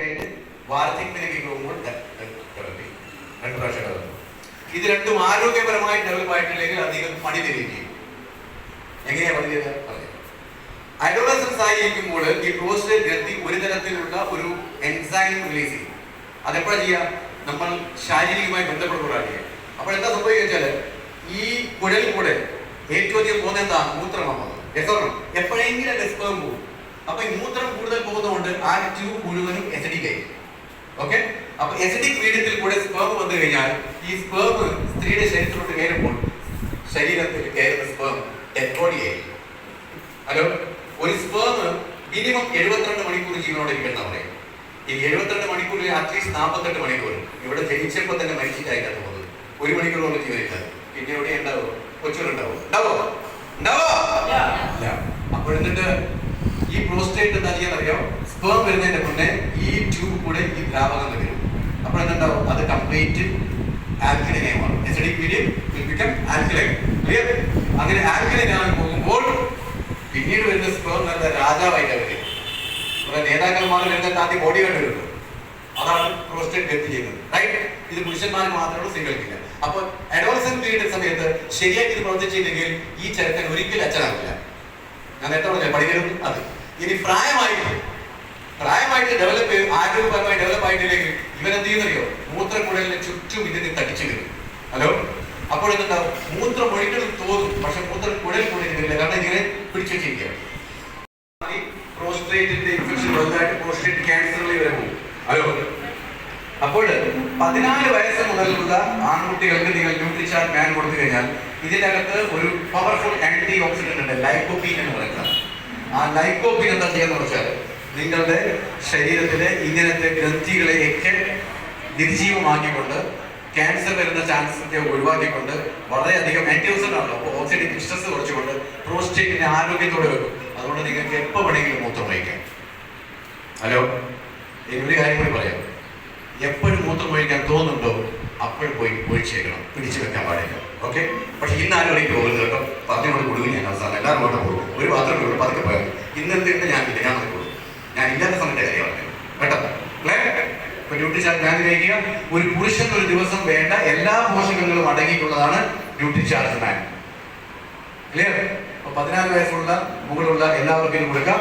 കഴിഞ്ഞ് വാർദ്ധക്യത്തിലേക്ക് പോകുമ്പോൾ ഡെവലപ്പ് ചെയ്യും രണ്ട് ഇത് രണ്ടും ആരോഗ്യപരമായി ഡെവലപ്പ് അധികം പണി തരികയും ചെയ്യും എങ്ങനെയാ പണി തരിക? പറയാം. അഡോളസൻസ് ആയിരിക്കുമ്പോൾ ഈ പ്രോസ്റ്റേറ്റ് ഗ്രന്ഥി ഒരു തരത്തിലുള്ള ഒരു എൻസൈം റിലീസ് ചെയ്യും. അതെപ്പോഴാണ് ചെയ്യുക? നമ്മൾ ശാരീരികമായി ബന്ധപ്പെടുമ്പോഴാണ് ചെയ്യുക. അപ്പോൾ എന്താ സംഭവിക്കുക ഈ കുഴൽ കൂടെ ഏറ്റവും അധികം പോകുന്ന എന്താ? മൂത്രമാണ് രസമാണ് എപ്പോഴെങ്കിലും പോകും അപ്പൊ ഈ മൂത്രം കൂടുതൽ പോകുന്നതുകൊണ്ട് ആ ട്യൂബ് മുഴുവനും എസിഡിക് ആയി ഓക്കെ അപ്പൊ എസിഡിക് മീഡിയത്തിൽ കൂടെ സ്പേം വന്നു കഴിഞ്ഞാൽ ഈ സ്പേം സ്ത്രീയുടെ ശരീരത്തിലോട്ട് കയറുമ്പോൾ ശരീരത്തിൽ കയറുന്ന സ്പേം ഡെഡ് ബോഡി ആയി ഹലോ ഒരു സ്പേം മിനിമം എഴുപത്തിരണ്ട് മണിക്കൂർ ജീവനോടെ ഇരിക്കണം അവിടെ ഈ എഴുപത്തിരണ്ട് മണിക്കൂറിൽ അറ്റ്ലീസ്റ്റ് നാൽപ്പത്തെട്ട് മണിക്കൂർ. ഇവിടെ ജനിച്ചപ്പോൾ തന്നെ മരിച്ചിട്ടായിട്ടാണ് പോകുന്നത് ഒരു മണിക്കൂർ കൊണ്ട് ജീവനില്ല പിന്നെ എവിടെ ഉണ്ടാവോ കൊച്ചുകളുണ്ടാവോ ഉണ്ടാവോ ഉണ്ടാവോ ഈ പ്രോസ്റ്റേറ്റ് അറിയാം സ്പേം വരുന്നതിന്റെ മുന്നേ ഈ ട്യൂബ് കൂടെ ഈ ദ്രാവകം വരും. അപ്പോൾ എന്തുണ്ടാവും? അത് complete ആൽക്കലൈനാണ് acidic medium will become alkaline clear അങ്ങനെ ആൽക്കലൈൻ ആകാൻ പോകുമ്പോൾ പിന്നീട് വരുന്ന സ്പേം നല്ല രാജാവായിട്ട് വരും. കുറെ നേതാക്കന്മാർ വരുന്ന ആദ്യം ബോഡി കണ്ടു വരുള്ളൂ അതാണ് പ്രോസ്റ്റേറ്റ് ഡെത്ത് ചെയ്യുന്നത്. റൈറ്റ് ഇത് പുരുഷന്മാർക്ക് മാത്രമേ സ്ത്രീകൾക്കില്ല അപ്പൊ അഡോൾസൻ പീരീഡ് സമയത്ത് ശരിയാക്കി ഇത് പ്രവർത്തിച്ചില്ലെങ്കിൽ ഈ ചരക്കൻ ഒരിക്കലും അച്ഛനാവില്ല. ഞാൻ നേരത്തെ പറഞ്ഞ പഠിക്കരുത്? അത്. ഇനി പ്രായമായിട്ട് പ്രായമായിട്ട് ഡെവലപ്പ് ആരോഗ്യപരമായി ഡെവലപ്പ് ആയിട്ടില്ലെങ്കിൽ ഇവൻ എന്ത് ചെയ്യുന്നറിയോ? മൂത്രക്കുഴലിന് ചുറ്റും ഇതിന് തടിച്ചു കിട്ടും ഹലോ അപ്പോൾ എന്താ മൂത്രം ഒഴിക്കണം തോന്നും. പക്ഷെ മൂത്രം കുഴൽ കുഴലില്ല കാരണം ഇങ്ങനെ പിടിച്ചു അപ്പോൾ പതിനാല് വയസ്സ് മുതലുള്ള ആൺകുട്ടികൾക്ക് നിങ്ങൾ ന്യൂട്രിഷാർ മാൻ കൊടുത്തു കഴിഞ്ഞാൽ ഇതിന്റെ അകത്ത് ഒരു പവർഫുൾ ആന്റി ഓക്സിഡന്റ് ഉണ്ട് ലൈക്കോപീൻ എന്ന് പറയുന്നത്. ആ ലൈക്കോപ്പീൻ എന്താ ചെയ്യാന്ന് വെച്ചാൽ നിങ്ങളുടെ ശരീരത്തിലെ ഇങ്ങനത്തെ ഗ്രന്ഥികളെയൊക്കെ നിർജീവമാക്കിക്കൊണ്ട് ക്യാൻസർ വരുന്ന ചാൻസിനെ ഒഴിവാക്കിക്കൊണ്ട് വളരെയധികം ആന്റി ഓക്സിഡന്റ് ആണല്ലോ അപ്പോൾ ഓക്സിഡേറ്റീവ് സ്ട്രെസ് കുറച്ചുകൊണ്ട് പ്രോസ്റ്റേറ്റിനെ ആരോഗ്യത്തോടെ വെക്കും. അതുകൊണ്ട് നിങ്ങൾക്ക് എപ്പോൾ വേണമെങ്കിലും മൂത്രം ഒഴിക്കാം. ഹലോ? എന്നൊരു കാര്യം കൂടി പറയാം. എപ്പോഴും മൂത്രം ഒഴിക്കാൻ തോന്നുന്നുണ്ടോ? അപ്പോഴും പോയി ഒഴിച്ചേക്കണം. പിടിച്ചു വെക്കാൻ പാടില്ല. ഓക്കെ? പക്ഷെ ഇന്ന് ആരും പോകുന്നത് കേട്ടോ പറഞ്ഞുകൊണ്ട് കൊടുക്കും ഞാൻ അവസാനം. എല്ലാവരും കൊണ്ട് പോകും ഒരു മാത്രമേ ഉള്ളൂ. പതുക്കെ പോയാൽ ഇന്നത്തെ ഞാൻ ഇല്ല. ഞാൻ കൊടുക്കും. ഞാൻ ഇല്ലാത്ത സമയത്തെ കാര്യം പറഞ്ഞു കേട്ടോ? ന്യൂട്രിചാർജ് ഞാൻ ഗ്രഹിക്കുക ഒരു പുരുഷൻ ഒരു ദിവസം വേണ്ട എല്ലാ പോഷകങ്ങളും അടങ്ങിയിട്ടുള്ളതാണ് ന്യൂട്രിചാർജ് മാൻ. ക്ലിയർ? പതിനാല് വയസ്സുള്ള മുകളിലുള്ള എല്ലാവർക്കും കൊടുക്കാം.